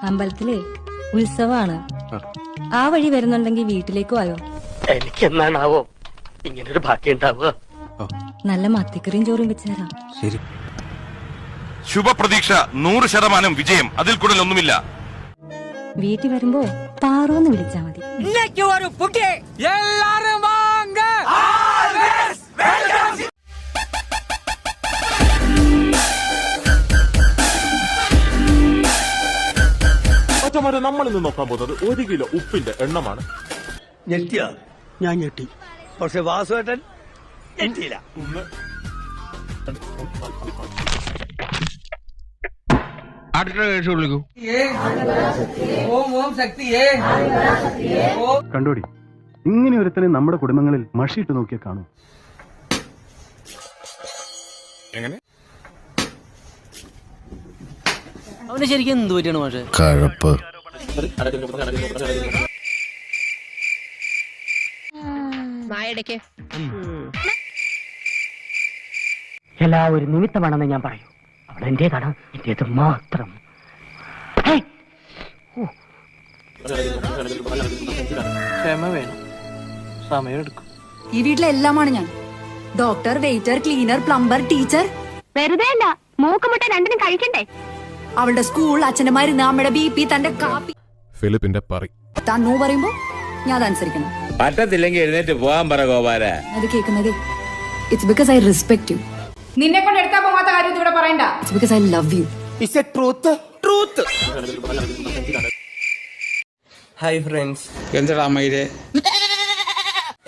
അമ്പലത്തിലെ ഉത്സവമാണ് ആ. വഴി വരുന്നുണ്ടെങ്കിൽ വീട്ടിലേക്ക് വായോ? എനിക്ക് എന്നാണാവോ ഇങ്ങനൊരു ഭാഗ്യം ഉണ്ടാവുക നല്ല മത്തിക്കറിയും ചോറും വെച്ച് തരാം. ശരി. ശുഭപ്രതീക്ഷ. നൂറ് ശതമാനം വിജയം. അതിൽ കൂടുതൽ ഒന്നുമില്ല. വീട്ടിൽ വരുമ്പോ പാറോന്ന് വിളിച്ചാ മതി. മറ്റന്മാരെ നമ്മൾ ഇന്ന് നോക്കാൻ പോകുന്നത് ഒരു കിലോ ഉപ്പിന്റെ എണ്ണമാണ്. ഞെട്ടിയ? ഞാൻ ഞെട്ടി. പക്ഷെ വാസുവേട്ടൻ ഞെട്ടിയില്ല. കണ്ടോടി ഇങ്ങനെ ഒരുത്തനെ നമ്മുടെ കുടുംബങ്ങളിൽ മഷിയിട്ട് നോക്കിയാൽ കാണും. അവന് ശരിക്കും എന്ത് പറ്റിയാണ് പക്ഷേ കഴപ്പ്. എല്ലാം ഒരു നിമിത്തമാണെന്ന് ഞാൻ പറയൂ. അവിടെ എന്റേതാണ്? എന്റേത് മാത്രം. ക്ഷമ വേണം. സമയമെടുക്കും ഈ വീട്ടിലെ എല്ലാമാണ് ഞാൻ. Doctor waiter cleaner plumber teacher. വെറുതെ മൂക്കുമുട്ട രണ്ടിനും കഴിക്കണ്ടേ? അവളുടെ സ്കൂൾ അച്ഛന്റെ മരുന്ന് അമ്മയുടെ ബി പി തന്റെ കാപ്പി ഫിലിപ്പിന്റെ പറി. താൻ നോ പറയുമ്പോ ഞാൻ അതനുസരിക്കണം. പറ്റത്തില്ലെങ്കിൽ എഴുന്നേറ്റ് പോകാൻ പറ ഗോപാല. അത് കേൾക്കുന്നത് it's because I respect you നിന്നെ കൊണ്ട് എടുക്കാൻ പോകാത്ത കാര്യം ഇവിടെ പറയണ്ട. It's because I love you it's a truth truth hi friends എന്താടാ അമ്മയിലെ?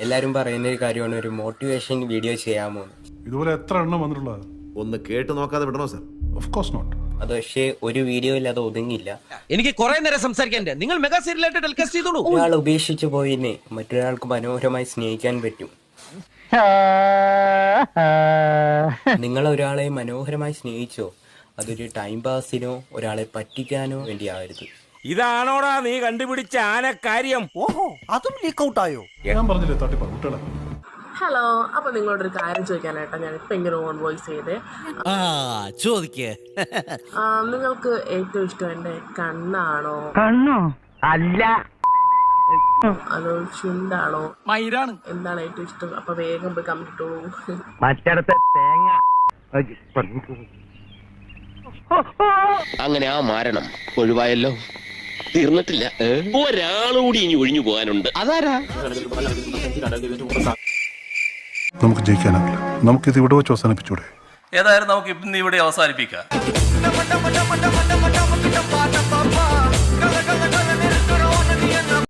എല്ലാരും പറയുന്ന ഒരു കാര്യമാണ് ഒരു മോട്ടിവേഷൻ വീഡിയോ ചെയ്യാമോ ഇതുപോലെ എത്ര എണ്ണം വന്നിട്ടുള്ളത്? ഒന്ന് കേട്ട് നോക്കാതെ വിടണോ സർ ഓഫ് കോഴ്സ് നോട്ട് അത് പക്ഷേ ഒരു വീഡിയോയിൽ അത് ഒതുങ്ങില്ല എനിക്ക് കുറെ നേരം സംസാരിക്കാൻ നിങ്ങൾ മെഗാ സീരിയലായിട്ട് ടെലികാസ്റ്റ് ചെയ്തോളൂ. ഒരാൾ ഉപേക്ഷിച്ചു പോയിനെ. മറ്റൊരാൾക്ക് മനോഹരമായി സ്നേഹിക്കാൻ പറ്റും. നിങ്ങൾ ഒരാളെ മനോഹരമായി സ്നേഹിച്ചോ? അതൊരു ടൈം പാസിനോ ഒരാളെ പറ്റിക്കാനോ വേണ്ടിയാവരുത്. ഇതാണോടാ നീ കണ്ടുപിടിച്ച ആന കാര്യം ഓഹോ അതും ലീക്ക് ഔട്ടായോ ആയോ? ഞാൻ പറഞ്ഞില്ലേ തട്ടിപ്പാ കുട്ടികളെ. ഹലോ അപ്പൊ നിങ്ങളോടൊരു കാര്യം ചോദിക്കാനായിട്ടാ ഞാൻ ഇപ്പൊ ഇങ്ങനെ ഓൺ വോയിസ് ചെയ്തേ. ആ ചോദിക്കേ. നിങ്ങൾക്ക് ഏറ്റവും ഇഷ്ടം എന്റെ കണ്ണാണോ? കണ്ണോ? അല്ല. അതോ ചുണ്ടാണോ? മയിലാണ് എന്താണ് ഏറ്റവും ഇഷ്ടം? അപ്പൊ വേഗം പോയി കമ്പിട്ടോളൂ മറ്റടത്തെ തേങ്ങ. അങ്ങനെ ആ മാരണം ഒഴിവായല്ലോ. തീർന്നിട്ടില്ല. ഒരാളുകൂടി ഇനി ഒഴിഞ്ഞു പോകാനുണ്ട്. അതാരാ? നമുക്ക് ജയിക്കാനാവില്ല നമുക്കിത് ഇവിടെ വെച്ച് അവസാനിപ്പിച്ചൂടെ ഏതായാലും നമുക്ക് ഇന്ന് ഇവിടെ അവസാനിപ്പിക്കാം